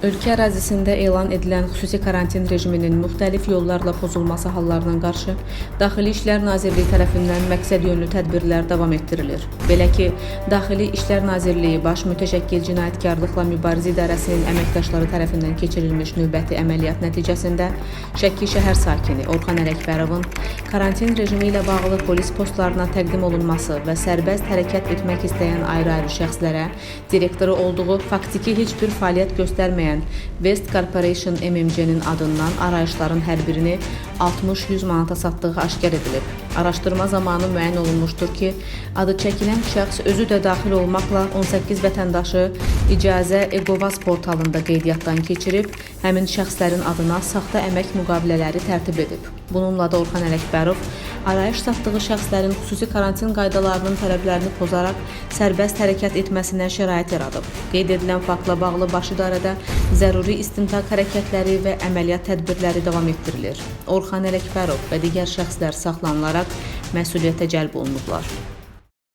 Ölkə ərazisində elan edilən xüsusi karantin rejiminin müxtəlif yollarla pozulması hallarına qarşı Daxili İşlər Nazirliyi tərəfindən məqsədyönlü tədbirlər davam etdirilir. Belə ki, Daxili İşlər Nazirliyi Baş Mütəşəkkil Cinayətkarlıqla Mübarizə İdarəsinin əməkdaşları tərəfindən keçirilmiş növbəti əməliyyat nəticəsində Şəki şəhər sakini Orxan Ələkbərovun karantin rejimi ilə bağlı polis postlarına təqdim olunması və sərbəst hərəkət etmək istəyən ayrı-ayrı şəxslərə direktoru olduğu faktiki heç bir fəaliyyət göstərməyən West Corporation MMC-nin adından arayışların hər birini 60-100 manata satdığı aşkar edilib. Araşdırma zamanı müəyyən olunmuşdur ki, adı çəkilən şəxs özü də daxil olmaqla 18 vətəndaşı icazə Egovaz portalında qeydiyyatdan keçirib, həmin şəxslərin adına saxta əmək müqavilələri tərtib edib. Bununla da Orxan Ələkbərov arayış satdığı şəxslərin xüsusi karantin qaydalarının tələblərini pozaraq sərbəst hərəkət etməsinə şərait yaradıb. Qeyd edilən faktla bağlı baş idarədə zəruri istintaq hərəkətləri və əməliyyat tədbirləri davam etdirilir. Orxan Ələkbərov və digər şəxslər saxlanılaraq məsuliyyətə cəlb olunublar.